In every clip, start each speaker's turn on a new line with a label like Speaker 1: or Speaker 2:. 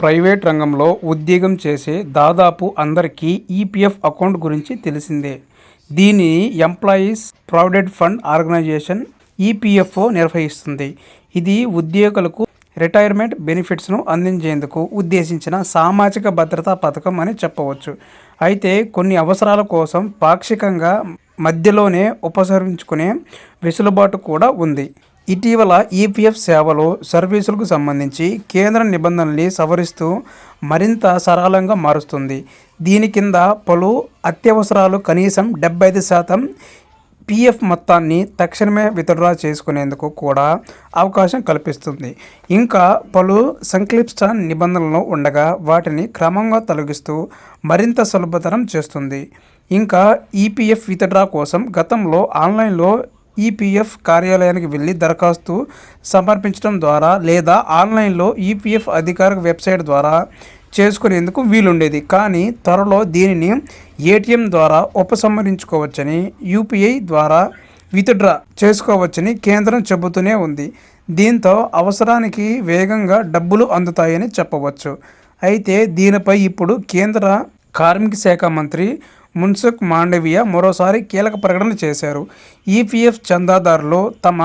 Speaker 1: Private రంగంలో ఉద్యోగం చేసే దాదాపు అందరికీ ఈపీఎఫ్ అకౌంట్ గురించి తెలిసిందే. దీనిని employees provident fund organisation EPFO నిర్వహిస్తుంది. ఇది ఉద్యోగులకు రిటైర్మెంట్ బెనిఫిట్స్ను అందించేందుకు ఉద్దేశించిన సామాజిక భద్రతా పథకం అని చెప్పవచ్చు. అయితే కొన్ని అవసరాల కోసం పాక్షికంగా మధ్యలోనే ఉపసరించుకునే వెసులుబాటు కూడా ఉంది. ఇటీవల ఈపీఎఫ్ సేవలు సర్వీసులకు సంబంధించి కేంద్ర నిబంధనల్ని సవరిస్తూ మరింత సరళంగా మారుస్తుంది. దీని కింద పలు అత్యవసరాలు కనీసం డెబ్బై ఐదు శాతం పీఎఫ్ మొత్తాన్ని తక్షణమే విత్డ్రా చేసుకునేందుకు కూడా అవకాశం కల్పిస్తుంది. ఇంకా పలు సంక్లిష్ట నిబంధనలు ఉండగా వాటిని క్రమంగా తొలగిస్తూ మరింత సులభతరం చేస్తుంది. ఇంకా ఈపీఎఫ్ విత్డ్రా కోసం గతంలో ఆన్లైన్లో ఈపీఎఫ్ కార్యాలయానికి వెళ్ళి దరఖాస్తు సమర్పించడం ద్వారా లేదా ఆన్లైన్లో ఈపీఎఫ్ అధికారిక వెబ్సైట్ ద్వారా చేసుకునేందుకు వీలుండేది. కానీ త్వరలో దీనిని ఏటీఎం ద్వారా ఉపసంహరించుకోవచ్చని యూపీఐ ద్వారా విత్డ్రా చేసుకోవచ్చని కేంద్రం చెబుతూనే ఉంది. దీంతో అవసరానికి వేగంగా డబ్బులు అందుతాయని చెప్పవచ్చు. అయితే దీనిపై ఇప్పుడు కేంద్ర కార్మిక శాఖ మంత్రి మున్సుఖ్ మాండవియా మరోసారి కీలక ప్రకటన చేశారు. ఈపీఎఫ్ చందాదారులు తమ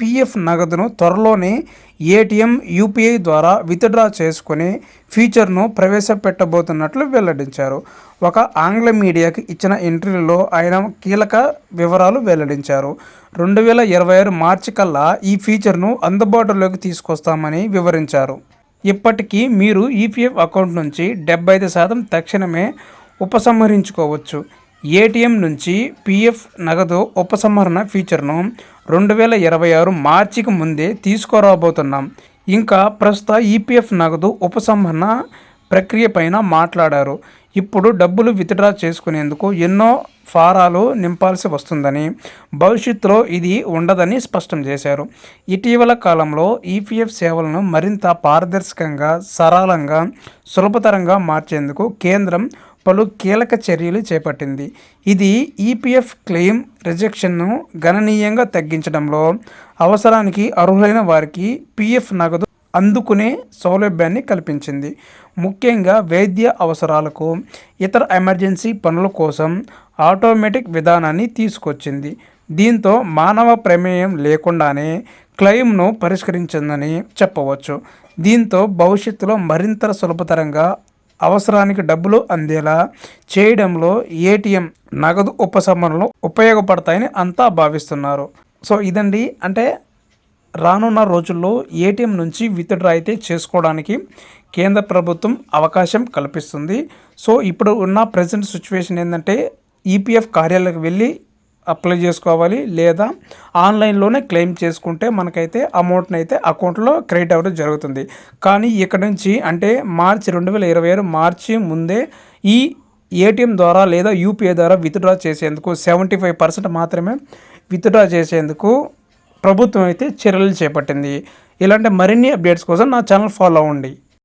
Speaker 1: పీఎఫ్ నగదును త్వరలోనే ఏటీఎం యూపీఐ ద్వారా విత్డ్రా చేసుకునే ఫీచర్ను ప్రవేశపెట్టబోతున్నట్లు వెల్లడించారు. ఒక ఆంగ్ల మీడియాకి ఇచ్చిన ఇంటర్వ్యూలో ఆయన కీలక వివరాలు వెల్లడించారు. రెండు వేల ఇరవై ఆరు మార్చి కల్లా ఈ ఫీచర్ను అందుబాటులోకి తీసుకొస్తామని వివరించారు. ఇప్పటికీ మీరు ఈపీఎఫ్ అకౌంట్ నుంచి డెబ్బై ఐదు శాతం తక్షణమే ఉపసంహరించుకోవచ్చు. ఏటీఎం నుంచి పీఎఫ్ నగదు ఉపసంహరణ ఫీచర్ను రెండు వేల ఇరవై ఆరు మార్చికి ముందే తీసుకురాబోతున్నాం. ఇంకా ప్రస్తుత ఈపీఎఫ్ నగదు ఉపసంహరణ ప్రక్రియ పైన మాట్లాడారు. ఇప్పుడు డబ్బులు విత్డ్రా చేసుకునేందుకు ఎన్నో ఫారాలు నింపాల్సి వస్తుందని భవిష్యత్తులో ఇది ఉండదని స్పష్టం చేశారు. ఇటీవల కాలంలో ఈపీఎఫ్ సేవలను మరింత పారదర్శకంగా సరళంగా సులభతరంగా మార్చేందుకు కేంద్రం పలు కీలక చర్యలు చేపట్టింది. ఇది ఈపీఎఫ్ క్లెయిమ్ రిజెక్షన్ను గణనీయంగా తగ్గించడంలో అవసరానికి అర్హులైన వారికి పీఎఫ్ నగదు అందుకునే సౌలభ్యాన్ని కల్పించింది. ముఖ్యంగా వైద్య అవసరాలకు ఇతర ఎమర్జెన్సీ పనుల కోసం ఆటోమేటిక్ విధానాన్ని తీసుకొచ్చింది. దీంతో మానవ ప్రమేయం లేకుండానే క్లెయిమ్ను పరిష్కరించిందని చెప్పవచ్చు. దీంతో భవిష్యత్తులో మరింత సులభతరంగా అవసరానికి డబ్బులు అందేలా చేయడంలో ఏటీఎం నగదు ఉపశమనలు ఉపయోగపడతాయని అంతా భావిస్తున్నారు. సో ఇదండి. అంటే రానున్న రోజుల్లో ఏటీఎం నుంచి విత్డ్రా అయితే చేసుకోవడానికి కేంద్ర ప్రభుత్వం అవకాశం కల్పిస్తుంది. సో ఇప్పుడు ఉన్న ప్రజెంట్ సిచ్యువేషన్ ఏంటంటే ఈపీఎఫ్ కార్యాలయకు వెళ్ళి అప్లై చేసుకోవాలి లేదా ఆన్లైన్లోనే క్లెయిమ్ చేసుకుంటే మనకైతే అమౌంట్ని అయితే అకౌంట్లో క్రెడిట్ అవ్వడం జరుగుతుంది. కానీ ఇక్కడ నుంచి అంటే మార్చి రెండు వేల ఇరవై ఆరు మార్చి ముందే ఈ ఏటీఎం ద్వారా లేదా యూపీఐ ద్వారా విత్డ్రా చేసేందుకు సెవెంటీ ఫైవ్ పర్సెంట్ మాత్రమే విత్డ్రా చేసేందుకు ప్రభుత్వం అయితే చర్యలు చేపట్టింది. ఇలాంటి మరిన్ని అప్డేట్స్ కోసం నా ఛానల్ ఫాలో అవ్వండి.